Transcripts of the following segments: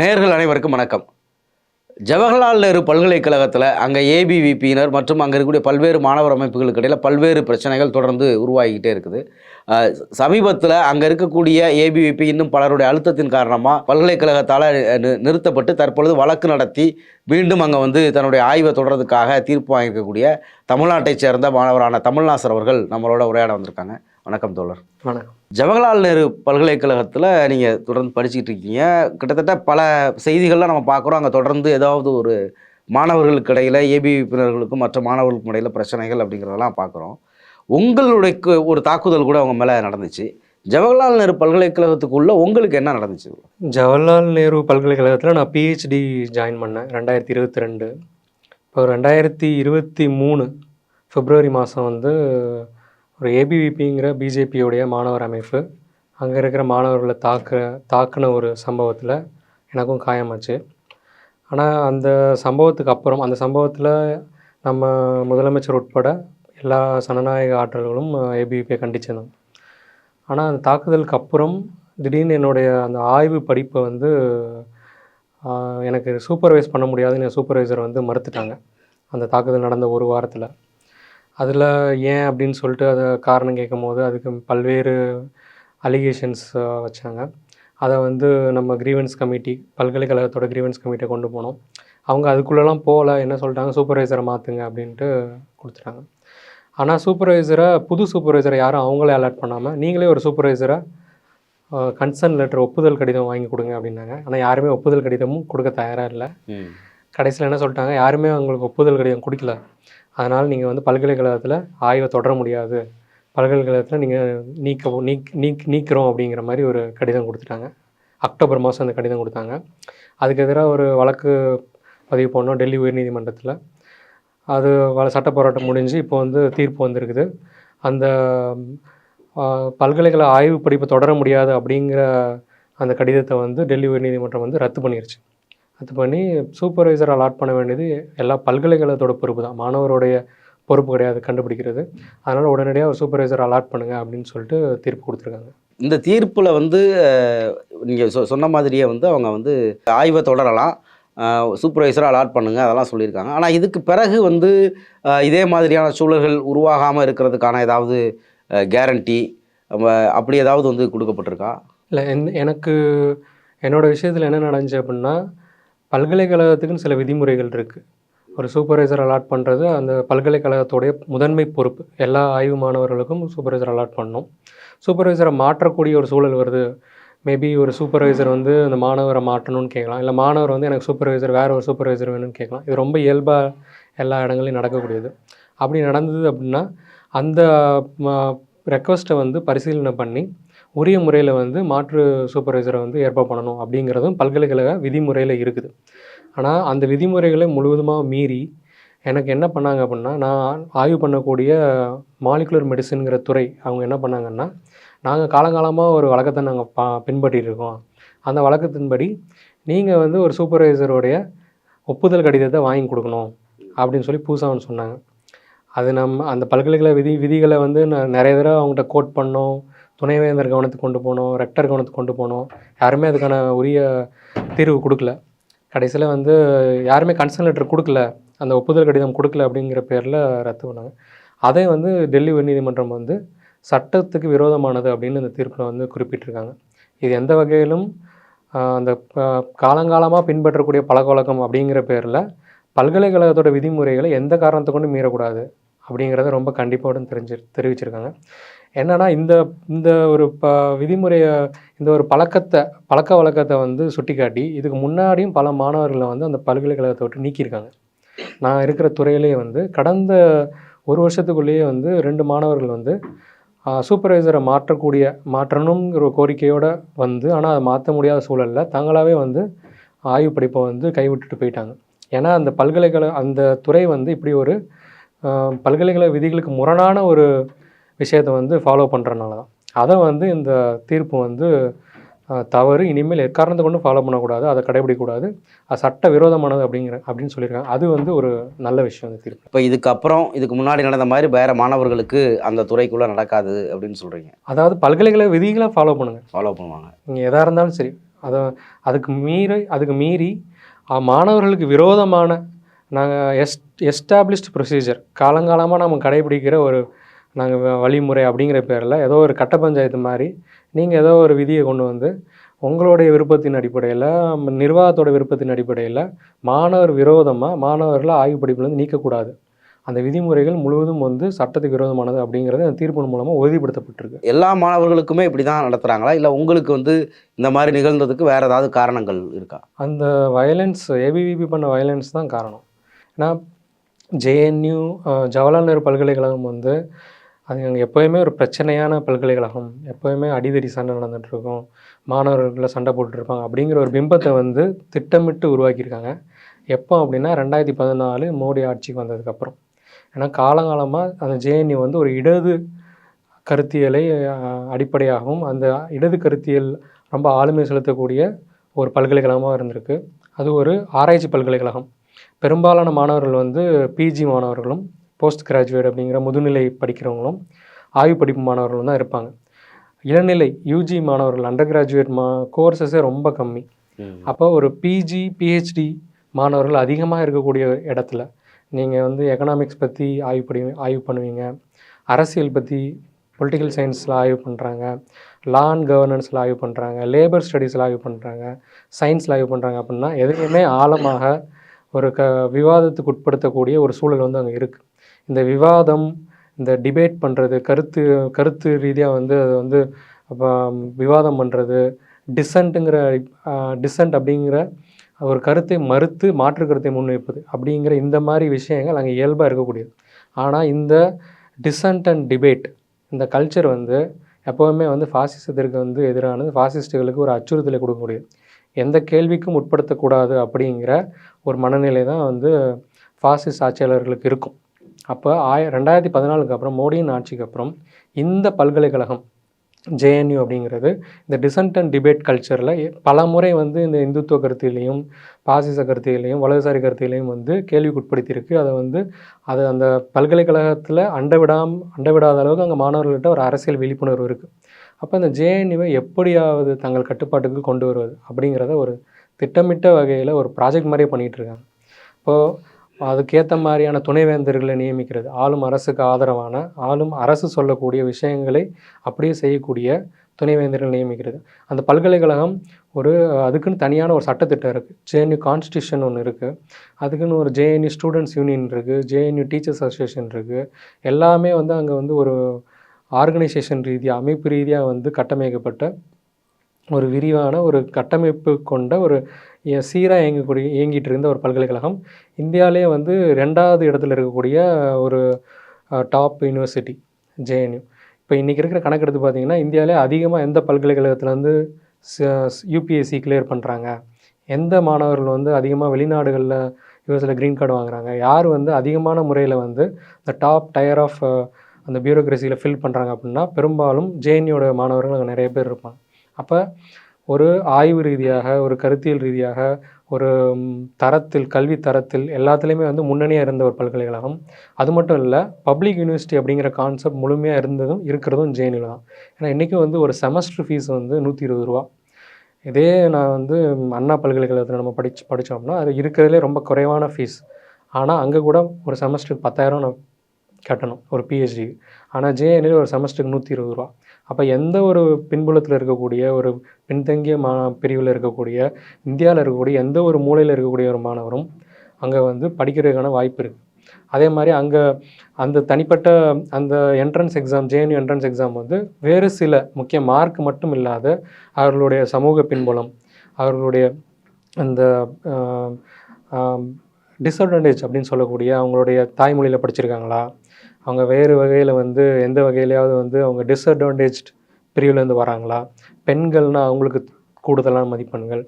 நேர்கள் அனைவருக்கும் வணக்கம். ஜவஹர்லால் நேரு பல்கலைக்கழகத்தில் அங்கே ஏபிவிபியினர் மற்றும் அங்கே இருக்கக்கூடிய பல்வேறு மாணவர் அமைப்புகளுக்கு இடையில் பல்வேறு பிரச்சனைகள் தொடர்ந்து உருவாகிக்கிட்டே இருக்குது. சமீபத்தில் அங்கே இருக்கக்கூடிய ஏபிவிபி இன்னும் பலருடைய அழுத்தத்தின் காரணமாக பல்கலைக்கழகத்தால் நிறுத்தப்பட்டு தற்பொழுது வழக்கு நடத்தி மீண்டும் அங்கே வந்து தன்னுடைய ஆய்வை தொடர்றதுக்காக தீர்ப்பு வாங்கியிருக்கக்கூடிய தமிழ்நாட்டைச் சேர்ந்த மாணவரான தமிழ்நாசர் அவர்கள் நம்மளோட உரையாட வந்திருக்காங்க. வணக்கம் தோழர். வணக்கம். ஜவஹர்லால் நேரு பல்கலைக்கழகத்தில் நீங்கள் தொடர்ந்து படிச்சுக்கிட்டு இருக்கீங்க. கிட்டத்தட்ட பல செய்திகள்லாம் நம்ம பார்க்குறோம். அங்கே தொடர்ந்து ஏதாவது ஒரு மாணவர்களுக்கு இடையில் ஏபிவிப்பினர்களுக்கும் மற்ற மாணவர்களுக்கும் இடையில் பிரச்சனைகள் அப்படிங்கிறதெல்லாம் பார்க்குறோம். உங்களுடைய கு- ஒரு தாக்குதல் கூட அவங்க மேலே நடந்துச்சு. ஜவஹர்லால் நேரு பல்கலைக்கழகத்துக்குள்ளே உங்களுக்கு என்ன நடந்துச்சு? ஜவஹர்லால் நேரு பல்கலைக்கழகத்தில் நான் பிஹெச்டி ஜாயின் பண்ணேன் ரெண்டாயிரத்தி இருபத்தி ரெண்டு. இப்போ ரெண்டாயிரத்தி இருபத்தி மூணு ஃபிப்ரவரி மாதம் வந்து ஒரு ஏபிவிபிங்கிற பிஜேபியோடைய மாணவர் அமைப்பு அங்கே இருக்கிற மாணவர்களை தாக்க தாக்குன ஒரு சம்பவத்தில் எனக்கும் காயமாச்சு. ஆனால் அந்த சம்பவத்துக்கு அப்புறம் அந்த சம்பவத்தில் நம்ம முதலமைச்சர் உட்பட எல்லா சனநாயக ஆற்றல்களும் ஏபிவிபியை கண்டிச்சிருந்தோம் ஆனால் அந்த தாக்குதலுக்கு அப்புறம் திடீர்னு என்னுடைய அந்த ஆய்வு படிப்பை வந்து எனக்கு சூப்பர்வைஸ் பண்ண முடியாதுன்னு என் சூப்பர்வைசர் வந்து மறுத்துட்டாங்க. அந்த தாக்குதல் நடந்த ஒரு வாரத்தில். அதில் ஏன் அப்படின்னு சொல்லிட்டு அதை காரணம் கேட்கும் போது அதுக்கு பல்வேறு அலிகேஷன்ஸ் வச்சாங்க. அதை வந்து நம்ம கிரீவன்ஸ் கமிட்டி பல்கலைக்கழகத்தோட கிரீவன்ஸ் கமிட்டியை கொண்டு போனோம். அவங்க அதுக்குள்ளெல்லாம் போகல என்ன சொல்லிட்டாங்க சூப்பர்வைசரை மாற்றுங்க அப்படின்ட்டு கொடுத்துட்டாங்க. ஆனால் சூப்பர்வைசரை புது சூப்பர்வைசரை யாரும் அவங்களே அலர்ட் பண்ணாமல் நீங்களே ஒரு சூப்பர்வைசரை கன்சர்ன் லெட்டர் ஒப்புதல் கடிதம் வாங்கி கொடுங்க அப்படின்னாங்க. ஆனால் யாருமே ஒப்புதல் கடிதமும் கொடுக்க தயாராக இல்லை. கடைசியில் என்ன சொல்லிட்டாங்க யாருமே அவங்களுக்கு ஒப்புதல் கடிதம் கொடுக்கல. அதனால் நீங்கள் வந்து பல்கலைக்கழகத்தில் ஆய்வை தொடர முடியாது. பல்கலைக்கழகத்தில் நீங்கள் நீக்க நீக் நீக் நீக்கிறோம் அப்படிங்கிற மாதிரி ஒரு கடிதம் கொடுத்துட்டாங்க. அக்டோபர் மாதம் அந்த கடிதம் கொடுத்தாங்க. அதுக்கு எதிராக ஒரு வழக்கு பதிவு பண்ணோம் டெல்லி உயர்நீதிமன்றத்தில். அது வ சட்ட போராட்டம் முடிஞ்சு இப்போ வந்து தீர்ப்பு வந்திருக்குது. அந்த பல்கலைக்கழக ஆய்வு படிப்பை தொடர முடியாது அப்படிங்கிற அந்த கடிதத்தை வந்து டெல்லி உயர்நீதிமன்றம் வந்து ரத்து பண்ணிருச்சு. ரத்து பண்ணி சூப்பர்வைசர் அலாட் பண்ண வேண்டியது எல்லா பல்கலைக்கழகத்தோட பொறுப்பு தான். மாணவருடைய பொறுப்பு கிடையாது கண்டுபிடிக்கிறது. அதனால் உடனடியாக ஒரு சூப்பர்வைசர் அலாட் பண்ணுங்க அப்படின்னு சொல்லிட்டு தீர்ப்பு கொடுத்துருக்காங்க. இந்த தீர்ப்பில் வந்து நீங்கள் சொ சொன்ன மாதிரியே வந்து அவங்க வந்து ஆய்வை தொடரலாம். சூப்பர்வைசராக அலாட் பண்ணுங்க அதெல்லாம் சொல்லியிருக்காங்க. ஆனால் இதுக்கு பிறகு வந்து இதே மாதிரியான சூழல்கள் உருவாகாமல் இருக்கிறதுக்கான ஏதாவது கேரண்டி அப்படி ஏதாவது வந்து கொடுக்கப்பட்டிருக்கா? இல்லை என் எனக்கு என்னோட விஷயத்தில் என்ன நடந்துச்சு அப்படின்னா பல்கலைக்கழகத்துக்குன்னு சில விதிமுறைகள் இருக்குது ஒரு சூப்பர்வைசர் அலாட் பண்ணுறது அந்த பல்கலைக்கழகத்துடைய முதன்மை பொறுப்பு. எல்லா ஆய்வு மாணவர்களுக்கும் சூப்பர்வைசர் அலாட் பண்ணணும். சூப்பர்வைசரை மாற்றக்கூடிய ஒரு சூழல் வருது. மேபி ஒரு சூப்பர்வைசர் வந்து அந்த மாணவரை மாற்றணும்னு கேட்கலாம். இல்லை மாணவர் வந்து எனக்கு சூப்பர்வைசர் வேறு ஒரு சூப்பர்வைசர் வேணும்னு கேட்கலாம். இது ரொம்ப இயல்பாக எல்லா இடங்களையும் நடக்கக்கூடியது. அப்படி நடந்தது அப்படின்னா அந்த ரெக்வஸ்ட்டை வந்து பரிசீலனை பண்ணி உரிய முறையில் வந்து மாற்று சூப்பர்வைசரை வந்து ஏற்பாடு பண்ணணும் அப்படிங்கிறதும் பல்கலைக்கழக விதிமுறையில் இருக்குது. ஆனால் அந்த விதிமுறைகளை முழுவதுமாக மீறி எனக்கு என்ன பண்ணாங்க அப்படின்னா நான் ஆய்வு பண்ணக்கூடிய மாலிகுலர் மெடிசனுங்கிற துறை அவங்க என்ன பண்ணாங்கன்னா நாங்கள் காலங்காலமாக ஒரு வழக்கத்தை நாங்கள் பா பின்பற்றிட்டு இருக்கோம். அந்த வழக்கத்தின்படி நீங்கள் வந்து ஒரு சூப்பர்வைசருடைய ஒப்புதல் கடிதத்தை வாங்கி கொடுக்கணும் அப்படின்னு சொல்லி பூசான்னு சொன்னாங்க. அது நம்ம அந்த பல்கலைக்கழக விதி விதிகளை வந்து நான் நிறைய தடவை அவங்ககிட்ட கோட் பண்ணோம். துணைவேந்தர் கவனத்துக்கு கொண்டு போனோம் ரெக்டர் கவனத்துக்கு கொண்டு போனோம். யாருமே அதுக்கான உரிய தீர்வு கொடுக்கல. கடைசியில் வந்து யாருமே கன்சர்ன் லெட்டர் கொடுக்கல. அந்த ஒப்புதல் கடிதம் கொடுக்கல அப்படிங்கிற பேரில் ரத்து பண்ணாங்க. அதே வந்து டெல்லி உயர்நீதிமன்றம் வந்து சட்டத்துக்கு விரோதமானது அப்படின்னு இந்த தீர்ப்பில் வந்து குறிப்பிட்டிருக்காங்க. இது எந்த வகையிலும் அந்த காலங்காலமாக பின்பற்றக்கூடிய பழக்கவழக்கம் அப்படிங்கிற பேரில் பல்கலைக்கழகத்தோட விதிமுறைகளை எந்த காரணத்தை கொண்டு மீறக்கூடாது அப்படிங்கிறத ரொம்ப கண்டிப்போடு தெரிஞ்சு தெரிவிச்சிருக்காங்க. என்னன்னா இந்த இந்த ஒரு ப விதிமுறையை இந்த ஒரு பழக்கத்தை பழக்க வழக்கத்தை வந்து சுட்டிக்காட்டி இதுக்கு முன்னாடியும் பல மாணவர்களை வந்து அந்த பல்கலைக்கழகத்தை விட்டு நீக்கியிருக்காங்க. நான் இருக்கிற துறையிலேயே வந்து கடந்த ஒரு வருஷத்துக்குள்ளேயே வந்து ரெண்டு மாணவர்கள் வந்து சூப்பர்வைசரை மாற்றக்கூடிய மாற்றணுங்கிற ஒரு கோரிக்கையோடு வந்து ஆனால் அதை மாற்ற முடியாத சூழலில் தங்களாகவே வந்து ஆய்வு படிப்பை வந்து கைவிட்டுட்டு போயிட்டாங்க. ஏன்னா அந்த பல்கலைக்கழக அந்த துறை வந்து இப்படி ஒரு பல்கலைக்கழக விதிகளுக்கு முரணான ஒரு விஷயத்தை வந்து ஃபாலோ பண்ணுறனால தான். அதை வந்து இந்த தீர்ப்பு வந்து தவறு இனிமேல் எக்காரணத்தை கொண்டு ஃபாலோ பண்ணக்கூடாது அதை கடைபிடிக்கக்கூடாது அது சட்ட விரோதமானது அப்படிங்கிற அப்படின்னு சொல்லியிருக்காங்க. அது வந்து ஒரு நல்ல விஷயம் அந்த தீர்ப்பு. இப்போ இதுக்கப்புறம் இதுக்கு முன்னாடி நடந்த மாதிரி வேறு மாணவர்களுக்கு அந்த துறைக்குள்ளே நடக்காது அப்படின்னு சொல்கிறீங்க அதாவது பல்கலைக்கழக விதிகளை ஃபாலோ பண்ணுங்கள் ஃபாலோ பண்ணுவாங்க. நீங்கள் எதாக இருந்தாலும் சரி அதை அதுக்கு மீறி அதுக்கு மீறி மாணவர்களுக்கு விரோதமான நாங்கள் எஸ் எஸ்டாப்ளிஷ்ட் ப்ரொசீஜர் காலங்காலமாக நம்ம கடைபிடிக்கிற ஒரு நாங்கள் வழிமுறை அப்படிங்கிற பேரில் ஏதோ ஒரு கட்ட பஞ்சாயத்து மாதிரி நீங்கள் ஏதோ ஒரு விதியை கொண்டு வந்து உங்களுடைய விருப்பத்தின் அடிப்படையில் நிர்வாகத்தோட விருப்பத்தின் அடிப்படையில் மாணவர் விரோதமாக மாணவர்களை ஆய்வு படிப்புலேருந்து நீக்கக்கூடாது அந்த விதிமுறைகள் முழுவதும் வந்து சட்டத்துக்கு விரோதமானது அப்படிங்கிறது அந்த தீர்ப்பின் மூலமாக உறுதிப்படுத்தப்பட்டிருக்கு. எல்லா மாணவர்களுக்குமே இப்படி தான் நடத்துகிறாங்களா இல்லை உங்களுக்கு வந்து இந்த மாதிரி நிகழ்ந்ததுக்கு வேறு ஏதாவது காரணங்கள் இருக்கா? அந்த வயலன்ஸ் ஏபிவிபி பண்ண வயலன்ஸ் தான் காரணம். ஏன்னா ஜேஎன்யூ ஜவஹர்லால் நேரு பல்கலைக்கழகம் வந்து அது அங்கே எப்போயுமே ஒரு பிரச்சனையான பல்கலைக்கழகம் எப்போயுமே அடிதடி சண்டை நடந்துகிட்ருக்கும் மாணவர்களில் மாணவர்களை சண்டை போட்டுருப்பாங்க அப்படிங்கிற ஒரு பிம்பத்தை வந்து திட்டமிட்டு உருவாக்கியிருக்காங்க. எப்போ அப்படின்னா ரெண்டாயிரத்தி பதினாலு மோடி ஆட்சிக்கு வந்ததுக்கப்புறம். ஏன்னா காலங்காலமாக அந்த ஜேஎன்யூ வந்து ஒரு இடது கருத்தியலை அடிப்படையாகவும் அந்த இடது கருத்தியல் ரொம்ப ஆளுமை செலுத்தக்கூடிய ஒரு பல்கலைக்கழகமாக இருந்திருக்கு. அது ஒரு ஆராய்ச்சி பல்கலைக்கழகம். பெரும்பாலான மாணவர்கள் வந்து பிஜி மாணவர்களும் போஸ்ட் கிராஜுவேட் அப்படிங்கிற முதுநிலை படிக்கிறவங்களும் ஆய்வு படிப்பு மாணவர்களும் தான் இருப்பாங்க. இளநிலை யூஜி மாணவர்கள் அண்டர் கிராஜுவேட் மா கோர்சஸே ரொம்ப கம்மி. அப்போ ஒரு பிஜி பிஹெச்டி மாணவர்கள் அதிகமாக இருக்கக்கூடிய இடத்துல நீங்கள் வந்து எக்கனாமிக்ஸ் பற்றி ஆய்வு படி ஆய்வு பண்ணுவீங்க. அரசியல் பற்றி பொலிட்டிக்கல் சயின்ஸில் ஆய்வு பண்ணுறாங்க லா அண்ட் கவர்னன்ஸில் ஆய்வு பண்ணுறாங்க லேபர் ஸ்டடீஸில் ஆய்வு பண்ணுறாங்க சயின்ஸில் ஆய்வு பண்ணுறாங்க அப்படின்னா எதையுமே ஆழமாக ஒரு க விவாதத்துக்கு உட்படுத்தக்கூடிய ஒரு சூழல் வந்து அங்கே இருக்குது இந்த விவாதம் இந்த டிபேட் பண்ணுறது கருத்து கருத்து ரீதியாக வந்து அது வந்து விவாதம் பண்ணுறது டிசன்ட்டுங்கிற டிசன்ட் அப்படிங்கிற ஒரு கருத்தை மறுத்து மாற்று கருத்தை முன்வைப்பது அப்படிங்கிற இந்த மாதிரி விஷயங்கள் அங்கே இயல்பாக இருக்கக்கூடியது. ஆனால் இந்த டிசன்ட் அண்ட் டிபேட் இந்த கல்ச்சர் வந்து எப்போவுமே வந்து ஃபாசிசத்திற்கு வந்து எதிரானது ஃபாசிஸ்ட்டுகளுக்கு ஒரு அச்சுறுத்தலை கொடுக்கக்கூடியது. எந்த கேள்விக்கும் உட்படுத்தக்கூடாது அப்படிங்கிற ஒரு மனநிலை தான் வந்து ஃபாசிஸ்ட் ஆட்சியாளர்களுக்கு இருக்கும். அப்போ ஆய ரெண்டாயிரத்தி பதினாலுக்கு அப்புறம் மோடியின் ஆட்சிக்கு அப்புறம் இந்த பல்கலைக்கழகம் ஜேஎன்யூ அப்படிங்கிறது இந்த டிசன்ட் அண்ட் டிபேட் கல்ச்சரில் பல முறை வந்து இந்த இந்துத்துவ கருத்திலையும் பாசிச கருத்திலையும் வலதுசாரி கருத்திலையும் வந்து கேள்விக்குட்படுத்தியிருக்கு. அதை வந்து அது அந்த பல்கலைக்கழகத்தில் அண்ட அண்டவிடாத அளவுக்கு அங்கே மாணவர்கள்ட்ட ஒரு அரசியல் விழிப்புணர்வு இருக்குது அப்போ இந்த ஜேஎன்யூவை எப்படியாவது தங்கள் கட்டுப்பாட்டுக்கு கொண்டு வருவது அப்படிங்கிறத ஒரு திட்டமிட்ட வகையில் ஒரு ப்ராஜெக்ட் மாதிரியே பண்ணிகிட்டு இருக்காங்க. இப்போது அதுக்கேற்ற மாதிரியான துணைவேந்தர்களை நியமிக்கிறது. ஆளும் அரசுக்கு ஆதரவான ஆளும் அரசு சொல்லக்கூடிய விஷயங்களை அப்படியே செய்யக்கூடிய துணைவேந்தர்கள் நியமிக்கிறது. அந்த பல்கலைக்கழகம் ஒரு அதுக்குன்னு தனியான ஒரு சட்டத்திட்டம் இருக்குது ஜேஎன்யூ கான்ஸ்டியூஷன் ஒன்று இருக்குது அதுக்குன்னு ஒரு ஜேஎன்யூ ஸ்டூடெண்ட்ஸ் யூனியன் இருக்குது ஜேஎன்யூ டீச்சர்ஸ் அசோசியேஷன் இருக்குது எல்லாமே வந்து அங்கே வந்து ஒரு ஆர்கனைசேஷன் ரீதியாக அமைப்பு ரீதியாக வந்து கட்டமைக்கப்பட்ட ஒரு விரிவான ஒரு கட்டமைப்பு கொண்ட ஒரு சீராக இயங்கக்கூடிய இயங்கிட்டு இருந்த ஒரு பல்கலைக்கழகம். இந்தியாவிலே வந்து ரெண்டாவது இடத்துல இருக்கக்கூடிய ஒரு டாப் யூனிவர்சிட்டி ஜேஎன்யூ இப்போ இன்றைக்கி இருக்கிற கணக்கெடுத்து பார்த்தீங்கன்னா இந்தியாவிலே அதிகமாக எந்த பல்கலைக்கழகத்துலேருந்து யூபிஎஸ்சி கிளியர் பண்ணுறாங்க எந்த மாணவர்கள் வந்து அதிகமாக வெளிநாடுகளில் யூஎஸில் க்ரீன் கார்டு வாங்குறாங்க? யார் வந்து அதிகமான முறையில் வந்து இந்த டாப் டயர் ஆஃப் அந்த பியூரோக்ரஸியில் ஃபில் பண்ணுறாங்க அப்படின்னா பெரும்பாலும் ஜேஎன்யூட மாணவர்கள் அங்கே நிறைய பேர் இருப்பாங்க. அப்போ ஒரு ஆய்வு ரீதியாக ஒரு கருத்தியல் ரீதியாக ஒரு தரத்தில் கல்வி தரத்தில் எல்லாத்துலேயுமே வந்து முன்னணியாக இருந்த ஒரு பல்கலைக்கழகம். அது மட்டும் இல்லை பப்ளிக் யூனிவர்சிட்டி அப்படிங்கிற கான்செப்ட் முழுமையாக இருந்ததும் இருக்கிறதும் ஜேஎன்யூ தான். ஏன்னா இன்றைக்கும் வந்து ஒரு செமஸ்டர் ஃபீஸ் வந்து நூற்றி இருபது ரூபா. இதே நான் வந்து அண்ணா பல்கலைக்கழகத்தில் நம்ம படிச்சு படித்தோம்னா அது இருக்கிறதுலே ரொம்ப குறைவான ஃபீஸ் ஆனால் அங்கே கூட ஒரு செமஸ்டருக்கு பத்தாயிரம் நான் கட்டணும் ஒரு பிஹெச்டி ஆனால் ஜேஎன்யூ ஒரு செமஸ்டருக்கு நூற்றி இருபது ரூபா. அப்போ எந்த ஒரு பின்புலத்தில் இருக்கக்கூடிய ஒரு பின்தங்கிய மா பிரிவில் இருக்கக்கூடிய இந்தியாவில் இருக்கக்கூடிய எந்த ஒரு மூலையில் இருக்கக்கூடிய ஒரு மாணவரும் அங்கே வந்து படிக்கிறதுக்கான வாய்ப்பு இருக்குது அதே மாதிரி அங்கே அந்த தனிப்பட்ட அந்த entrance exam JNU entrance exam வந்து வேறு சில முக்கிய மார்க் மட்டும் இல்லாத அவர்களுடைய சமூக பின்புலம் அவர்களுடைய அந்த டிஸ்அட்வான்டேஜ் அப்படின்னு சொல்லக்கூடிய அவங்களுடைய தாய்மொழியில் படிச்சிருக்காங்களா அவங்க வேறு வகையில் வந்து எந்த வகையிலையாவது வந்து அவங்க டிஸ்அட்வான்டேஜ் பிரிவுலேருந்து வராங்களா? பெண்கள்னால் அவங்களுக்கு கூடுதலான மதிப்பெண்கள்.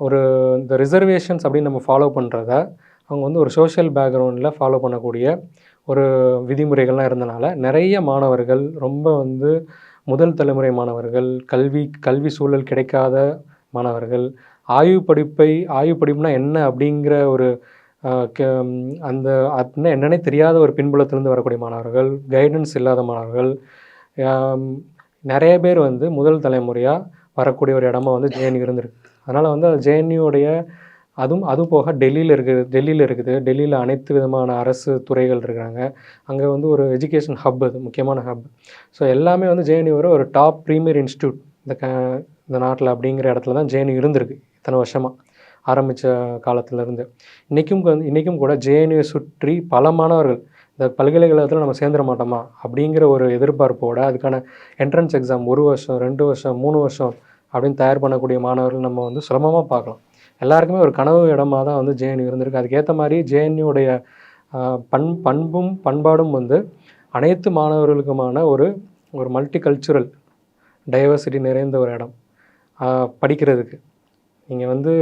ஒரு இந்த ரிசர்வேஷன்ஸ் அப்படின்னு நம்ம ஃபாலோ பண்ணுறத அவங்க வந்து ஒரு சோஷியல் பேக்ரவுண்டில் ஃபாலோ பண்ணக்கூடிய ஒரு விதிமுறைகள்லாம் இருந்தனால நிறைய மாணவர்கள் ரொம்ப வந்து முதல் தலைமுறை மாணவர்கள் கல்வி கல்வி சூழல் கிடைக்காத மாணவர்கள் ஆய்வு படிப்பை ஆய்வு படிப்புனா என்ன அப்படிங்கிற ஒரு அந்த அது என்னன்னே தெரியாத ஒரு பின்புலத்திலிருந்து வரக்கூடிய மாணவர்கள் கைடன்ஸ் இல்லாத மாணவர்கள் நிறைய பேர் வந்து முதல் தலைமுறையாக வரக்கூடிய ஒரு இடமா வந்து ஜேஎன்யூ இருந்திருக்கு. அதனால் வந்து அது ஜேஎன்யூடைய அதுவும் அது போக டெல்லியில் இருக்குது டெல்லியில் இருக்குது. டெல்லியில் அனைத்து விதமான அரசு துறைகள் இருக்கிறாங்க. அங்கே வந்து ஒரு எஜுகேஷன் ஹப் அது முக்கியமான ஹப் ஸோ எல்லாமே வந்து ஜேஎன்யூ ஒரு டாப் ப்ரீமியர் இன்ஸ்டியூட் இந்த க இந்த நாட்டில் அப்படிங்கிற இடத்துல தான் ஜேஎன்யூ இருந்திருக்கு இத்தனை வருஷமாக ஆரம்பித்த காலத்திலேருந்து. இன்றைக்கும் வந்து இன்றைக்கும் கூட ஜேஎன்யூ சுற்றி பல மாணவர்கள் இந்த பல்கலைக்கழகத்தில் நம்ம சேர்ந்துட மாட்டோமா? அப்படிங்கிற ஒரு எதிர்பார்ப்போட அதுக்கான என்ட்ரன்ஸ் எக்ஸாம் ஒரு வருஷம் ரெண்டு வருஷம் மூணு வருஷம் அப்படின்னு தயார் பண்ணக்கூடிய மாணவர்கள் நம்ம வந்து சுலபமாக பார்க்கலாம். எல்லாருக்குமே ஒரு கனவு இடமாக தான் வந்து ஜேஎன்யூ இருந்திருக்கு. அதுக்கேற்ற மாதிரி ஜேஎன்யூடைய பண் பண்பும் பண்பாடும் வந்து அனைத்து மாணவர்களுக்குமான ஒரு ஒரு மல்டி கல்ச்சுரல் டைவர்சிட்டி நிறைந்த ஒரு இடம் படிக்கிறதுக்கு. நீங்கள் வந்து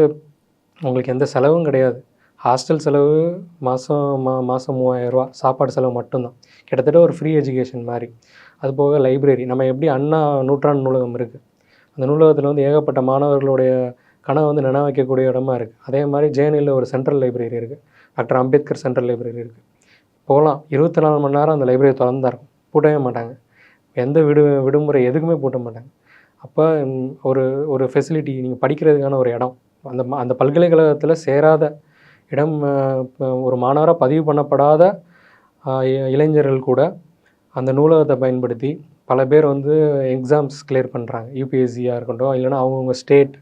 உங்களுக்கு எந்த செலவும் கிடையாது. ஹாஸ்டல் செலவு மாதம் மா மாதம் மூவாயிரரூவா சாப்பாடு செலவு மட்டும்தான். கிட்டத்தட்ட ஒரு ஃப்ரீ எஜுகேஷன் மாதிரி. அது போக லைப்ரரி நம்ம எப்படி அண்ணா நூற்றாண்டு நூலகம் இருக்குது அந்த நூலகத்தில் வந்து ஏகப்பட்ட மாணவர்களுடைய கனவை வந்து நினைவைக்கக்கூடிய இடமா இருக்குது அதே மாதிரி ஜேஎன்யூவில் ஒரு சென்ட்ரல் லைப்ரரி இருக்குது டாக்டர் அம்பேத்கர் சென்ட்ரல் லைப்ரரி இருக்குது போகலாம். இருபத்தி நாலு மணி நேரம் அந்த லைப்ரரி திறந்தா இருக்கும். பூட்டவே மாட்டாங்க. எந்த விடு விடுமுறை எதுக்குமே பூட்ட மாட்டாங்க. அப்போ ஒரு ஒரு ஃபெசிலிட்டி நீங்கள் படிக்கிறதுக்கான ஒரு இடம். அந்த ம- அந்த பல்கலைக்கழகத்தில் சேராத இடம் ஒரு மாணவராக பதிவு பண்ணப்படாத இ- இளைஞர்கள் கூட அந்த நூலகத்தை பயன்படுத்தி பல பேர் வந்து எக்ஸாம்ஸ் கிளியர் பண்ணுறாங்க யூபிஎஸ்சியாக இருக்கட்டும் இல்லைன்னா அவங்கவுங்க state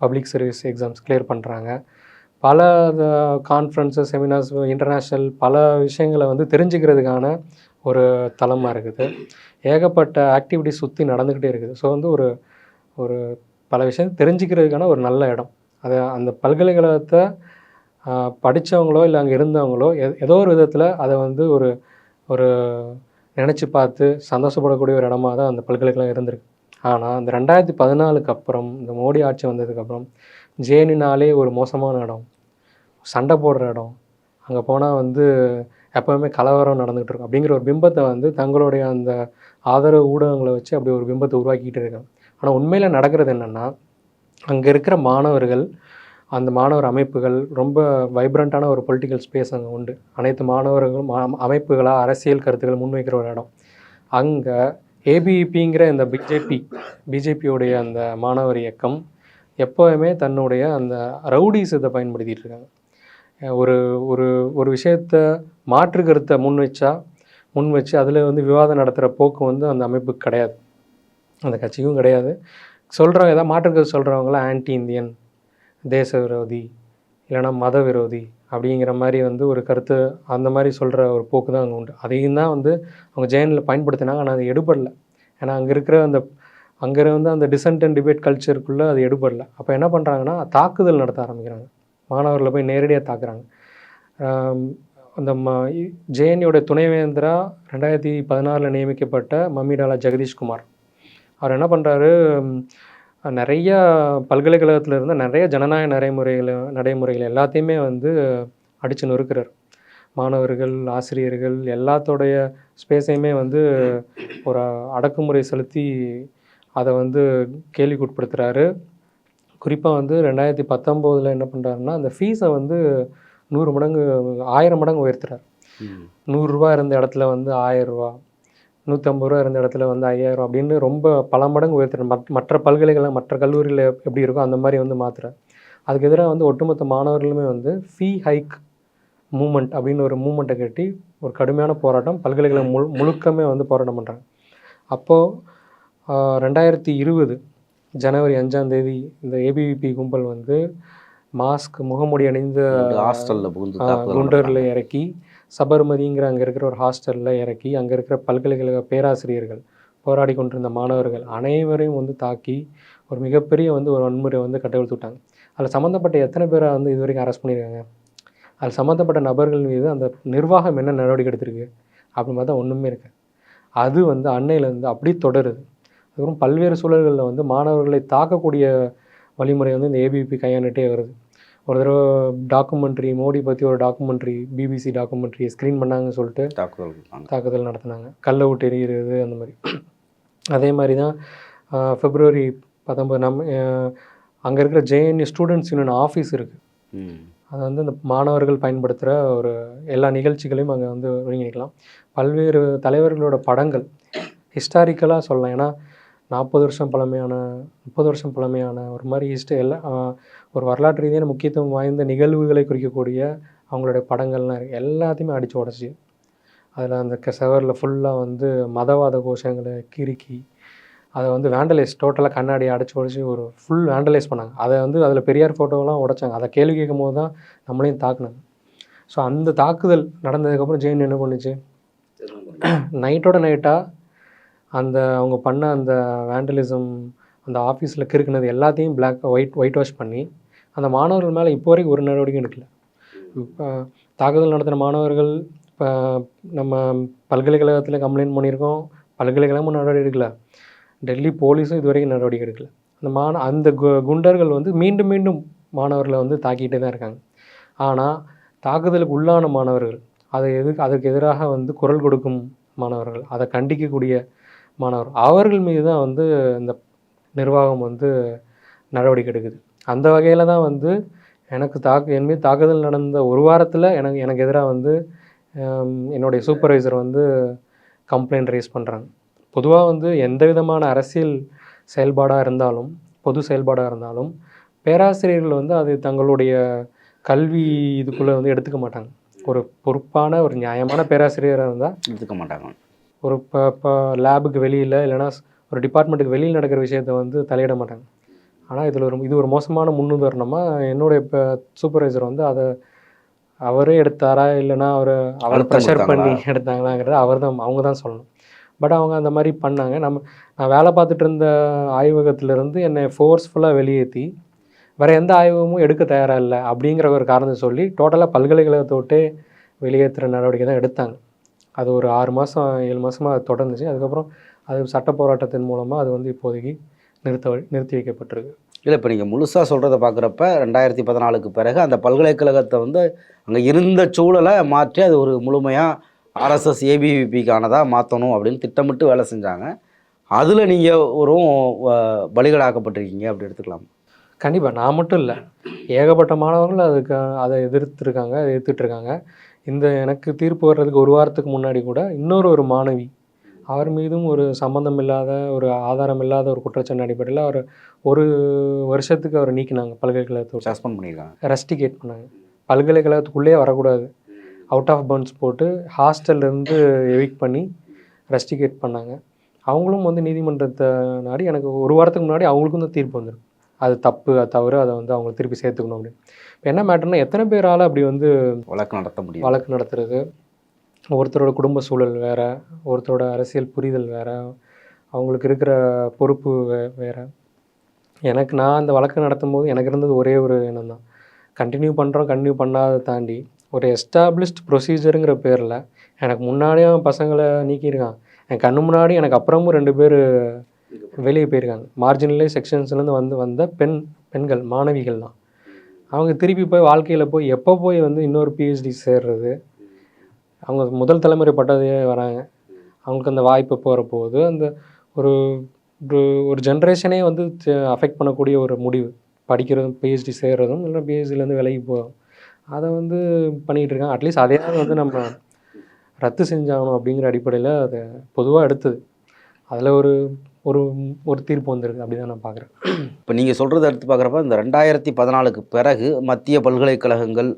public service exams clear பண்ணுறாங்க பல கான்ஃபரன்ஸஸ் செமினார்ஸ் இன்டர்நேஷ்னல் பல விஷயங்களை வந்து தெரிஞ்சுக்கிறதுக்கான ஒரு தளமாக இருக்குது. ஏகப்பட்ட ஆக்டிவிட்டி சுற்றி நடந்துக்கிட்டே இருக்குது. ஸோ வந்து ஒரு ஒரு பல விஷயம் தெரிஞ்சுக்கிறதுக்கான ஒரு நல்ல இடம். அதை அந்த பல்கலைக்கழகத்தை படித்தவங்களோ இல்லை அங்கே இருந்தவங்களோ ஏதோ ஒரு விதத்தில் அதை வந்து ஒரு ஒரு நினச்சி பார்த்து சந்தோஷப்படக்கூடிய ஒரு இடமா தான் அந்த பல்கலைக்கழகம் இருந்திருக்கு. ஆனால் இந்த ரெண்டாயிரத்தி பதினாலுக்கு அப்புறம் இந்த மோடி ஆட்சி வந்ததுக்கப்புறம் ஜேனினாலே ஒரு மோசமான இடம். சண்டை போடுற இடம். அங்கே போனால் வந்து எப்போவுமே கலவரம் நடந்துகிட்டு இருக்கும். அப்படிங்கிற ஒரு பிம்பத்தை வந்து தங்களுடைய அந்த ஆதரவு ஊடகங்களை வச்சு அப்படி ஒரு பிம்பத்தை உருவாக்கிட்டு இருக்காங்க. ஆனால் உண்மையில் நடக்கிறது என்னென்னா அங்கே இருக்கிற மாணவர்கள் அந்த மாணவர் அமைப்புகள் ரொம்ப வைப்ரண்ட்டான ஒரு பொலிட்டிக்கல் ஸ்பேஸ் அங்கே உண்டு. அனைத்து மாணவர்களும் அமைப்புகளாக அரசியல் கருத்துக்கள் முன்வைக்கிற ஒரு இடம். அங்கே ஏபிஇபிங்கிற இந்த பிஜேபி பிஜேபியோடைய அந்த மாணவர் இயக்கம் எப்போவுமே தன்னுடைய அந்த ரவுடிஸ் இதை பயன்படுத்திகிட்டு இருக்காங்க. ஒரு ஒரு ஒரு விஷயத்த மாற்று கருத்தை முன் வச்சா முன் வச்சு அதில் வந்து விவாதம் நடத்துகிற போக்கு வந்து அந்த அமைப்புக்கு கிடையாது. அந்த கட்சிக்கும் கிடையாது. சொல்கிறவங்க ஏதாவது மாற்றுக்கு சொல்கிறவங்களாம் ஆன்டி இந்தியன் தேச விரோதி இல்லைன்னா மத விரோதி அப்படிங்கிற மாதிரி வந்து ஒரு கருத்து அந்த மாதிரி சொல்கிற ஒரு போக்கு தான் அங்கே உண்டு. அதையும் தான் வந்து அவங்க ஜெயனில் பயன்படுத்தினாங்க ஆனால் அது எடுபடலை. ஏன்னா அங்கே இருக்கிற அந்த அங்கே இருந்து அந்த டிசன்ட் அண்ட் டிபேட் கல்ச்சருக்குள்ளே அது எடுபடலை. அப்போ என்ன பண்ணுறாங்கன்னா தாக்குதல் நடத்த ஆரம்பிக்கிறாங்க. மாணவர்களை போய் நேரடியாக தாக்குறாங்க. அந்த ம ஜேஎன்யோட துணைவேந்தராக ரெண்டாயிரத்தி பதினாறில் நியமிக்கப்பட்ட மம்மிடாலா ஜெகதீஷ்குமார். அவர் என்ன பண்ணுறாரு நிறைய பல்கலைக்கழகத்தில் இருந்த நிறைய ஜனநாயக நடைமுறைகளை நடைமுறைகள் எல்லாத்தையுமே வந்து அடித்து நொறுக்கிறார். மாணவர்கள் ஆசிரியர்கள் எல்லாத்தோடைய ஸ்பேஸையுமே வந்து ஒரு அடக்குமுறை செலுத்தி அதை வந்து கேள்விக்குட்படுத்துகிறாரு குறிப்பாக வந்து ரெண்டாயிரத்தி பத்தொம்போதில் என்ன பண்ணுறாருன்னா அந்த ஃபீஸை வந்து நூறு மடங்கு ஆயிரம் மடங்கு உயர்த்துறாரு. நூறுரூவா இருந்த இடத்துல வந்து ஆயிரரூவா நூற்றம்பது ரூபா இருந்த இடத்துல வந்து ஐயாயிரம் அப்படின்னு ரொம்ப பல மடங்கு உயர்த்துறாரு மற்ற மற்ற பல்கலைக்கழகம் மற்ற கல்லூரியில் எப்படி இருக்கோ அந்த மாதிரி வந்து மாத்துறாரு. அதுக்கு எதிராக வந்து ஒட்டுமொத்த மாணவர்களுமே வந்து ஃபீ ஹைக் மூமெண்ட் அப்படின்னு ஒரு மூமெண்ட்டை கட்டி ஒரு கடுமையான போராட்டம் பல்கலைக்கழகம் முழு முழுக்கமே வந்து போராட்டம் பண்ணுறாங்க அப்போது ரெண்டாயிரத்தி இருபது ஜனவரி அஞ்சாம் தேதி இந்த ஏபிவிபி கும்பல் வந்து மாஸ்க் முகமூடி அணிந்த ஹாஸ்டல்ல புகுந்து குண்டரில் இறக்கி சபர்மதிங்கிற அங்கே இருக்கிற ஒரு ஹாஸ்டலில் இறக்கி அங்கே இருக்கிற பல்கலைக்கழக பேராசிரியர்கள் போராடி கொண்டிருந்த மாணவர்கள் அனைவரையும் வந்து தாக்கி ஒரு மிகப்பெரிய வந்து ஒரு வன்முறை வந்து கட்டவிழ்த்து விட்டாங்க. அதில் சம்மந்தப்பட்ட எத்தனை பேரை வந்து இது வரைக்கும் அரெஸ்ட் பண்ணியிருக்காங்க? அதில் சம்மந்தப்பட்ட நபர்கள் மீது அந்த நிர்வாகம் என்ன நடவடிக்கை எடுத்திருக்கு? அப்படின்னு பார்த்தா ஒன்றுமே இருக்கு. அது வந்து அன்னையிலேருந்து அப்படி தொடருது. அதுக்கப்புறம் பல்வேறு சூழல்களில் வந்து மாணவர்களை தாக்கக்கூடிய வழிமுறை வந்து இந்த ஏபிபி கையாண்டுகிட்டே வருது. ஒரு தடவை டாக்குமெண்ட்ரி மோடி பற்றி ஒரு டாக்குமெண்ட்ரி பிபிசி டாக்குமெண்ட்ரி ஸ்க்ரீன் பண்ணாங்கன்னு சொல்லிட்டு தாக்குதல் தாக்குதல் நடத்தினாங்க. கல்லை விட்டு எறிகிறது அந்த மாதிரி. அதே மாதிரி தான் ஆஹ், பிப்ரவரி பத்தொம்பது நம்ம அங்கே இருக்கிற ஜேஎன்யூ ஸ்டூடெண்ட்ஸ் யூனியன் ஆஃபீஸ் இருக்குது. அது வந்து இந்த மாணவர்கள் பயன்படுத்துகிற ஒரு எல்லா நிகழ்ச்சிகளையும் அங்கே வந்து ஒருங்கிணைக்கலாம். பல்வேறு தலைவர்களோட படங்கள் ஹிஸ்டாரிக்கலாக சொல்லலாம். ஏன்னா நாற்பது வருஷம் பழமையான முப்பது வருஷம் பழமையான ஒரு மாதிரி ஹிஸ்ட்ரி எல்லாம் ஒரு வரலாற்று ரீதியான முக்கியத்துவம் வாய்ந்த நிகழ்வுகளை குறிக்கக்கூடிய அவங்களுடைய படங்கள்லாம் இருக்குது எல்லாத்தையுமே அடித்து உடச்சி. அதில் அந்த செவரில் ஃபுல்லாக வந்து மதவாத கோஷங்களை கிறுக்கி அதை வந்து வேண்டலைஸ் டோட்டலாக கண்ணாடி அடைச்சி உடச்சி ஒரு ஃபுல் வேண்டலைஸ் பண்ணாங்க. அதை வந்து அதில் பெரியார் ஃபோட்டோவெல்லாம் உடைச்சாங்க. அதை கேள்வி கேட்கும் போது தான் நம்மளையும் தாக்குனாங்க. ஸோ அந்த தாக்குதல் நடந்ததுக்கப்புறம் ஜெயின் என்ன பண்ணுச்சு? நைட்டோட நைட்டாக அந்த அவங்க பண்ண அந்த வேண்டலிசம் அந்த ஆஃபீஸில் கிறுக்குனது எல்லாத்தையும் பிளாக் ஒயிட் ஒயிட் வாஷ் பண்ணி அந்த மாணவர்கள் மேலே இப்போ வரைக்கும் ஒரு நடவடிக்கையும் எடுக்கல. இப்போ தாக்குதல் நடத்தின மாணவர்கள் இப்போ நம்ம பல்கலைக்கழகத்தில் கம்ப்ளைண்ட் பண்ணியிருக்கோம் பல்கலைக்கழகமும் நடவடிக்கை எடுக்கல. டெல்லி போலீஸும் இது வரைக்கும் நடவடிக்கை எடுக்கல. அந்த மாண அந்த கு- குண்டர்கள் வந்து மீண்டும் மீண்டும் மாணவர்களை வந்து தாக்கிட்டே தான் இருக்காங்க. ஆனால் தாக்குதலுக்கு உள்ளான மாணவர்கள் அதை எதுக்கு அதற்கு எதிராக வந்து குரல் கொடுக்கும் மாணவர்கள் அதை கண்டிக்கக்கூடிய மாணவர். அவர்கள் மீது தான் வந்து இந்த நிர்வாகம் வந்து நடவடிக்கை எடுக்குது. அந்த வகையில் தான் வந்து எனக்கு தாக்கு என் மீது தாக்குதல் நடந்த ஒரு வாரத்தில் எனக்கு எனக்கு எதிராக வந்து என்னுடைய சூப்பர்வைசர் வந்து கம்ப்ளைண்ட் ரைஸ் பண்ணுறாங்க பொதுவாக வந்து எந்த விதமான அரசியல் செயல்பாடாக இருந்தாலும் பொது செயல்பாடாக இருந்தாலும் பேராசிரியர்கள் வந்து அது தங்களுடைய கல்வி இதுக்குள்ளே வந்து எடுத்துக்க மாட்டாங்க. ஒரு பொறுப்பான ஒரு நியாயமான பேராசிரியராக இருந்தால் எடுத்துக்க மாட்டாங்க. ஒரு இப்போ இப்போ லேபுக்கு வெளியில் இல்லைன்னா ஒரு டிபார்ட்மெண்ட்டுக்கு வெளியில் நடக்கிற விஷயத்த வந்து தலையிட மாட்டாங்க. ஆனால் இதில் ஒரு இது ஒரு மோசமான முன்னுதாரணமாக என்னுடைய இப்போ சூப்பர்வைசர் வந்து அதை அவரே எடுத்தாரா? இல்லைன்னா அவர் அவரை ப்ரெஷர் பண்ணி? எடுத்தாங்களாங்கிறது அவர் தான் அவங்க தான் சொல்லணும். பட் அவங்க அந்த மாதிரி பண்ணாங்க. நம்ம நான் வேலை பார்த்துட்டு இருந்த ஆய்வகத்திலேருந்து என்னை ஃபோர்ஸ்ஃபுல்லாக வெளியேற்றி வேறு எந்த ஆய்வகமும் எடுக்க தயாராக இல்லை அப்படிங்கிற ஒரு காரணத்தை சொல்லி டோட்டலாக பல்கலைக்கழகத்தை விட்டே வெளியேற்றுற நடவடிக்கை தான் எடுத்தாங்க. அது ஒரு ஆறு மாதம் ஏழு மாதமாக அது தொடர்ந்துச்சு. அதுக்கப்புறம் அது சட்ட போராட்டத்தின் மூலமாக அது வந்து இப்போதைக்கு நிறுத்த நிறுத்தி வைக்கப்பட்டிருக்கு. இல்லை இப்போ நீங்கள் முழுசாக சொல்கிறத பார்க்குறப்ப ரெண்டாயிரத்தி பதினாலுக்கு பிறகு அந்த பல்கலைக்கழகத்தை வந்து அங்கே இருந்த சூழலை மாற்றி அது ஒரு முழுமையாக ஆர்எஸ்எஸ் ஏபிவிபிக்கானதாக மாற்றணும் அப்படின்னு திட்டமிட்டு வேலை செஞ்சாங்க. அதில் நீங்கள் ஒரு அஹ், பலிகடாக்கப்பட்டிருக்கீங்க. அப்படி எடுத்துக்கலாம். கண்டிப்பாக நான் மட்டும் இல்லை. ஏகப்பட்ட மாணவர்கள் அதுக்கு அதை எதிர்த்துருக்காங்க எதிர்த்துட்ருக்காங்க இந்த எனக்கு தீர்ப்பு வர்றதுக்கு ஒரு வாரத்துக்கு முன்னாடி கூட இன்னொரு ஒரு மாணவி அவர் மீதும் ஒரு சம்மந்தம் இல்லாத ஒரு ஆதாரம் இல்லாத ஒரு குற்றச்சாட்டு அடிப்படையில் அவர் ஒரு வருஷத்துக்கு அவர் நீக்கினாங்க பல்கலைக்கழகத்தை. சஸ்பெண்ட் பண்ணியிருக்காங்க. ரெஸ்டிகேட் பண்ணாங்க. பல்கலைக்கழகத்துக்குள்ளேயே வரக்கூடாது. அவுட் ஆஃப் பவுண்ட்ஸ் போட்டு ஹாஸ்டல்லேருந்து எவிக் பண்ணி ரெஸ்டிகேட் பண்ணாங்க. அவங்களும் வந்து நீதிமன்றத்தை நாடி எனக்கு ஒரு வாரத்துக்கு முன்னாடி அவங்களுக்கும் தான் தீர்ப்பு வந்துடும் அது தப்பு அது தவறு அதை வந்து அவங்க திருப்பி சேர்த்துக்கணும் அப்படின்னு. இப்போ என்ன மேட்டர்னா எத்தனை பேரால் அப்படி வந்து வழக்கு நடத்த முடியும் வழக்கு நடத்துறது? ஒருத்தரோட குடும்ப சூழல் வேற ஒருத்தரோட அரசியல் புரிதல் வேற அவங்களுக்கு இருக்கிற பொறுப்பு வே- வேற. எனக்கு நான் அந்த வழக்கு நடத்தும் போது எனக்கு இருந்தது ஒரே ஒரு எண்ணம் தான். கண்டினியூ பண்ணுறோம் கண்டினியூ பண்ணாத தாண்டி ஒரு எஸ்டாப்ளிஷ்ட் ப்ரொசீஜருங்கிற பேரில் எனக்கு முன்னாடியும் பசங்களை நீக்கியிருக்கான். என் கண்ணு முன்னாடி எனக்கு அப்புறமும் ரெண்டு பேர் வெளியே போயிருக்காங்க. மார்ஜினலே செக்ஷன்ஸ்லேருந்து வந்து வந்த பெண் பெண்கள் மாணவிகள் தான் அவங்க திருப்பி போய் வாழ்க்கையில் போய் எப்போ போய் வந்து இன்னொரு பிஹெச்டி சேர்றது? அவங்க முதல் தலைமுறை பட்டதையே வராங்க. அவங்களுக்கு அந்த வாய்ப்பு போகிற போது அந்த ஒரு ஒரு- ஜென்ரேஷனே வந்து அஃபெக்ட் பண்ணக்கூடிய ஒரு முடிவு. படிக்கிறதும் பிஹெச்டி சேர்றதும் இல்லை பிஹெச்டிலேருந்து விலகி போகும் அதை வந்து பண்ணிகிட்டு இருக்காங்க. அட்லீஸ்ட் அதையாவது வந்து நம்ம ரத்து செஞ்சாகணும் அப்படிங்கிற அடிப்படையில் அதை பொதுவாக எடுத்தது. அதில் ஒரு ஒரு ஒரு தீர்ப்பு வந்திருக்கு அப்படி தான் நான் பார்க்குறேன் இப்போ நீங்கள் சொல்கிறத எடுத்து பார்க்குறப்ப இந்த ரெண்டாயிரத்தி பதினாலுக்கு பிறகு மத்திய பல்கலைக்கழகங்கள்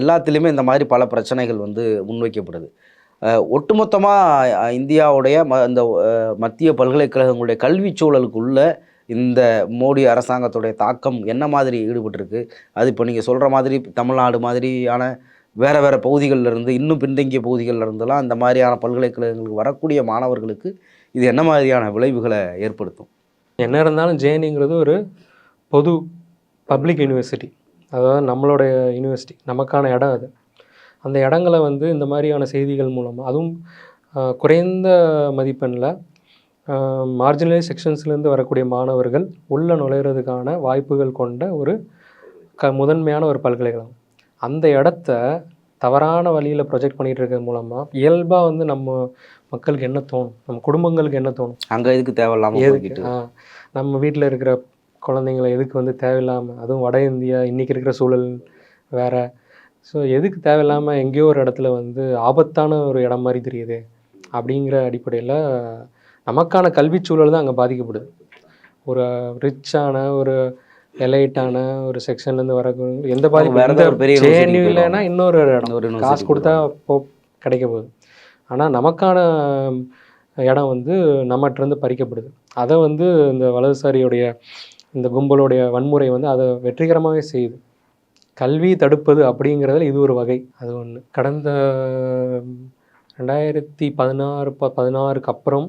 எல்லாத்துலேயுமே இந்த மாதிரி பல பிரச்சனைகள் வந்து முன்வைக்கப்படுது. ஒட்டுமொத்தமாக இந்தியாவுடைய ம இந்த மத்திய பல்கலைக்கழகங்களுடைய கல்வி சூழலுக்குள்ள இந்த மோடி அரசாங்கத்துடைய தாக்கம் என்ன மாதிரி ஈடுபட்டிருக்கு? அது இப்போ நீங்கள் சொல்கிற மாதிரி தமிழ்நாடு மாதிரியான வேறு வேறு பகுதிகளில் இருந்து இன்னும் பின்தங்கிய பகுதிகளில் இருந்தெல்லாம் இந்த மாதிரியான பல்கலைக்கழகங்களுக்கு வரக்கூடிய மாணவர்களுக்கு இது என்ன மாதிரியான விளைவுகளை ஏற்படுத்தும்? என்ன இருந்தாலும் ஜேஎன்ங்கிறது ஒரு பொது பப்ளிக் யூனிவர்சிட்டி அதாவது நம்மளுடைய யூனிவர்சிட்டி நமக்கான இடம் அது. அந்த இடங்களை வந்து இந்த மாதிரியான செய்திகள் மூலமாக அதுவும் குறைந்த மதிப்பெண்ணில் மார்ஜினலைஸ் செக்ஷன்ஸ்லேருந்து வரக்கூடிய மாணவர்கள் உள்ளே நுழையிறதுக்கான வாய்ப்புகள் கொண்ட ஒரு க முதன்மையான ஒரு பல்கலைக்கழகம். அந்த இடத்த தவறான வழியில் ப்ரொஜெக்ட் பண்ணிகிட்டு இருக்கிறது மூலமாக இயல்பாக வந்து நம்ம மக்களுக்கு என்ன தோணும்? நம்ம குடும்பங்களுக்கு என்ன தோணும்? அங்கே தேவையில்லாமல் எதுக்கு? போய்கிட்டு ஆ, நம்ம வீட்டில் இருக்கிற குழந்தைங்களை எதுக்கு வந்து தேவையில்லாமல் அதுவும் வட இந்தியா இன்றைக்கி இருக்கிற சூழல் வேற. ஸோ எதுக்கு தேவையில்லாமல் எங்கேயோ ஒரு இடத்துல வந்து ஆபத்தான ஒரு இடம் மாதிரி தெரியுது அப்படிங்கிற அடிப்படையில் நமக்கான கல்விச் சூழல் தான் அங்கே பாதிக்கப்படுது. ஒரு ரிச்சான ஒரு எலைட்டான ஒரு செக்ஷன்லேருந்து வர எந்த பாதிப்பு பெரிய ஜேஎன்யூலனா. இன்னொரு இடம். ஒரு காசு கொடுத்தா போ கிடைக்க போகுது. ஆனால் நமக்கான இடம் வந்து நம்மகிட்டருந்து பறிக்கப்படுது. அதை வந்து இந்த வலதுசாரியுடைய இந்த கும்பலுடைய வன்முறை வந்து அதை வெற்றிகரமாகவே செய்யுது. கல்வி தடுப்பது அப்படிங்கிறதுல இது ஒரு வகை. அது ஒன்று கடந்த ரெண்டாயிரத்தி பதினாறு ப பதினாறுக்கு அப்புறம்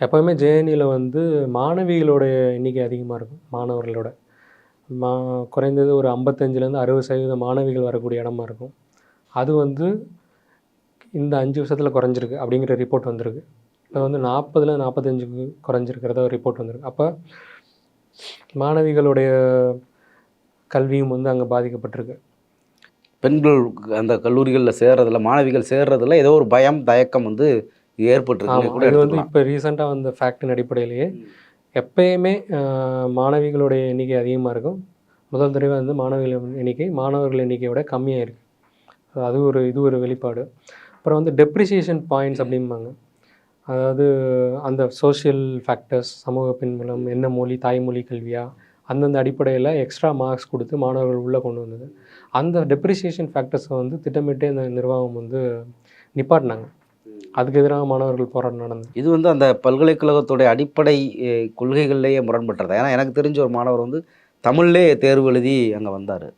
எப்போவுமே ஜேஎன்யூவில் வந்து மாணவிகளோட எண்ணிக்கை அதிகமாக இருக்கும். மாணவர்களோட. மா குறைந்தது ஒரு ஐம்பத்தஞ்சிலேருந்து அறுபது சதவீத மாணவிகள் வரக்கூடிய இடமா இருக்கும். அது வந்து இந்த அஞ்சு வருஷத்தில் குறைஞ்சிருக்கு அப்படிங்கிற ரிப்போர்ட் வந்திருக்கு. இப்போ வந்து நாற்பதுல நாற்பத்தஞ்சுக்கு குறைஞ்சிருக்கிறதா ஒரு ரிப்போர்ட் வந்திருக்கு. அப்போ மாணவிகளுடைய கல்வியும் வந்து அங்கே பாதிக்கப்பட்டிருக்கு. பெண்கள் அந்த கல்லூரிகளில் சேர்றதுல மாணவிகள் சேர்றதுல ஏதோ ஒரு பயம் தயக்கம் வந்து ஏற்பட்டிருக்கு இது வந்து இப்போ ரீசெண்டாக வந்த ஃபேக்டின் அடிப்படையிலேயே எப்பயுமே மாணவிகளுடைய எண்ணிக்கை அதிகமாக இருக்கும். முதல் தடவை வந்து மாணவிகள் எண்ணிக்கை மாணவர்கள் எண்ணிக்கையை விட கம்மியாக இருக்குது அது ஒரு இது ஒரு வெளிப்பாடு. அப்புறம் வந்து டெப்ரிசியேஷன் பாயிண்ட்ஸ் அப்படிம்பாங்க. அதாவது அந்த சோஷியல் ஃபேக்டர்ஸ் சமூக பின்புலம் என்ன மொழி தாய்மொழி கல்வியாக அந்தந்த அடிப்படையில் எக்ஸ்ட்ரா மார்க்ஸ் கொடுத்து மாணவர்கள் உள்ளே கொண்டு வந்தது. அந்த டெப்ரிசியேஷன் ஃபேக்டர்ஸை வந்து திட்டமிட்டே அந்த நிர்வாகம் வந்து நிப்பாட்டினாங்க. அதுக்கு எதிராக மாணவர்கள் போராட்டம் நடந்தது. இது வந்து அந்த பல்கலைக்கழகத்துடைய அடிப்படை கொள்கைகள்லேயே முரண்பட்டது. ஏன்னா எனக்கு தெரிஞ்ச ஒரு மாணவர் வந்து தமிழ்லே தேர்வு எழுதி அங்கே வந்தார்.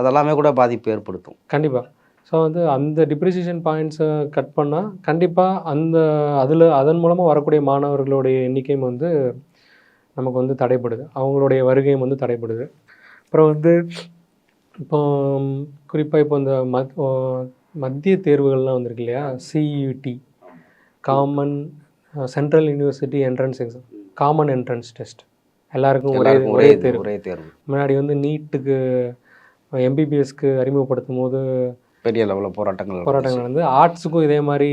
அதெல்லாமே கூட பாதிப்பு ஏற்படுத்தும். கண்டிப்பாக ஸோ வந்து அந்த டிப்ரிசியேஷன் பாயிண்ட்ஸை கட் பண்ணால் கண்டிப்பாக அந்த அதில் அதன் மூலமாக வரக்கூடிய மாணவர்களுடைய எண்ணிக்கையும் வந்து நமக்கு வந்து தடைப்படுது அவங்களுடைய வருகையும் வந்து தடைப்படுது அப்புறம் வந்து இப்போ குறிப்பாக இப்போ இந்த மத் மத்திய தேர்வுகள்லாம் வந்திருக்கு இல்லையா? CET common central university entrance exam common entrance test எல்லாருக்கும் ஒரே ஒரே தேர்வு. ஒரே தேர்வு. முன்னாடி வந்து நீட்டுக்கு எம்பிபிஎஸ்க்கு அறிமுகப்படுத்தும் போது பெரிய லெவலில் போராட்டங்கள். போராட்டங்கள் வந்து ஆர்ட்ஸுக்கும் இதே மாதிரி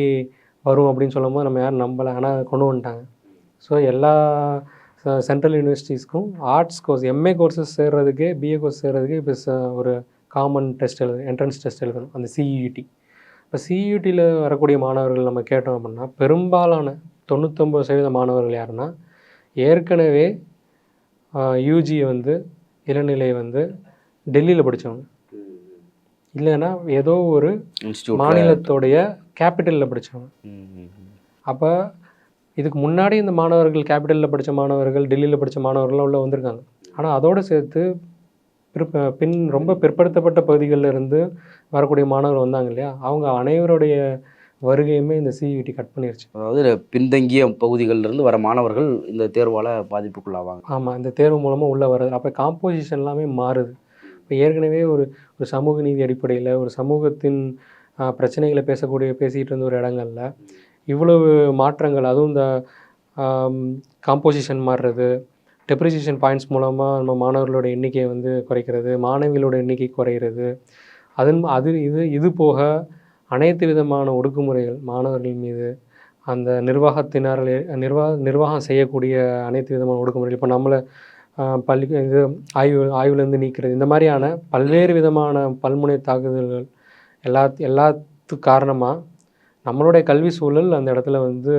வரும் அப்படின்னு சொல்லும்போது நம்ம யாரும் நம்பலை. ஆனால் கொண்டு வந்துட்டாங்க. ஸோ எல்லா சென்ட்ரல் யூனிவர்சிட்டிஸ்க்கும் ஆர்ட்ஸ் கோர்ஸ் எம்ஏ கோர்சஸ் சேர்றதுக்கே பிஏ கோர்ஸ் சேர்றதுக்கே இப்போ ஒரு காமன் டெஸ்ட் எழுது என்ட்ரன்ஸ் டெஸ்ட் எழுதணும் அந்த சிஇடி இப்போ சிஇடியில் வரக்கூடிய மாணவர்கள் நம்ம கேட்டோம் அப்படின்னா பெரும்பாலான தொண்ணூத்தொம்பது சதவீத மாணவர்கள் யாருன்னா ஏற்கனவே யூஜியை வந்து இளநிலை வந்து டெல்லியில் படித்தவங்க இல்லைன்னா ஏதோ ஒரு மாநிலத்தோடைய கேபிட்டலில் படித்தவங்க அப்போ இதுக்கு முன்னாடி இந்த மாணவர்கள் கேபிட்டலில் படித்த மாணவர்கள் டெல்லியில் படித்த மாணவர்கள்லாம் உள்ள வந்திருக்காங்க. ஆனால் அதோடு சேர்த்து பிற்ப பின் ரொம்ப பிற்படுத்தப்பட்ட பகுதிகளில் இருந்து வரக்கூடிய மாணவர்கள் வந்தாங்க இல்லையா? அவங்க அனைவருடைய வருகையுமே இந்த சிஇடி கட் பண்ணிருச்சு. அதாவது பின்தங்கிய பகுதிகளில் இருந்து வர மாணவர்கள் இந்த தேர்வால் பாதிப்புக்குள்ளாவாங்க. ஆமாம் இந்த தேர்வு மூலமாக உள்ளே வர்றது அப்போ காம்போசிஷன் எல்லாமே மாறுது. இப்போ ஏற்கனவே ஒரு ஒரு சமூக நீதி அடிப்படையில் ஒரு சமூகத்தின் பிரச்சனைகளை பேசக்கூடிய பேசிகிட்டு இருந்த ஒரு இடங்கள்ல இவ்வளவு மாற்றங்கள் அதுவும் இந்த காம்போசிஷன் மாறுறது டெப்ரிசியேஷன் பாயிண்ட்ஸ் மூலமாக நம்ம மாணவர்களோட எண்ணிக்கையை வந்து குறைக்கிறது மாணவிகளோட எண்ணிக்கை குறைகிறது. அதன் அது இது இது போக அனைத்து விதமான ஒடுக்குமுறைகள் மாணவர்கள் மீது அந்த நிர்வாகத்தினர் நிர்வாக நிர்வாகம் செய்யக்கூடிய அனைத்து விதமான ஒடுக்குமுறைகள் இப்போ நம்மளை பள்ளி இது ஆய்வு ஆய்வுலேருந்து நீக்கிறது இந்த மாதிரியான பல்வேறு விதமான பல்முனை தாக்குதல்கள் எல்லா எல்லாத்து காரணமாக நம்மளுடைய கல்வி சூழல் அந்த இடத்துல வந்து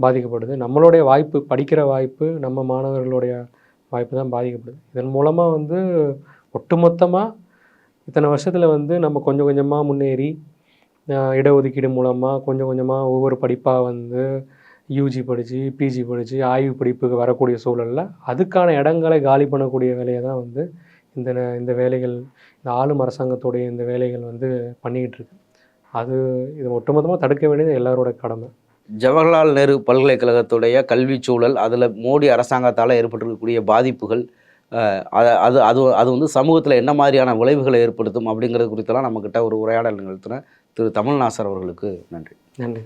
பாதிக்கப்படுது. நம்மளுடைய வாய்ப்பு படிக்கிற வாய்ப்பு நம்ம மாணவர்களுடைய வாய்ப்பு தான் பாதிக்கப்படுது. இதன் மூலமாக வந்து ஒட்டுமொத்தமாக இத்தனை வருஷத்தில் வந்து நம்ம கொஞ்சம் கொஞ்சமாக முன்னேறி இடஒதுக்கீடு மூலமாக கொஞ்சம் கொஞ்சமாக ஒவ்வொரு படிப்பாக வந்து யூஜி படித்து பிஜி படித்து ஆய்வு படிப்புக்கு வரக்கூடிய சூழலில் அதுக்கான இடங்களை காலி பண்ணக்கூடிய வேலையை தான் வந்து இந்த ந- இந்த வேலைகள் இந்த ஆளும் அரசாங்கத்துடைய இந்த வேலைகள் வந்து பண்ணிக்கிட்டு இருக்கு. அது இது ஒட்டுமொத்தமாக தடுக்க வேண்டியது எல்லாரோட கடமை. ஜவஹர்லால் நேரு பல்கலைக்கழகத்துடைய கல்விச் சூழல் அதில் மோடி அரசாங்கத்தால் ஏற்பட்டிருக்கக்கூடிய பாதிப்புகள் அது அது அது வந்து சமூகத்தில் என்ன மாதிரியான விளைவுகளை ஏற்படுத்தும் அப்படிங்கிறது குறித்தெல்லாம் நம்மக்கிட்ட ஒரு உரையாடல் நிகழ்த்தின திரு. தமிழ்நாசர் அவர்களுக்கு நன்றி. நன்றி.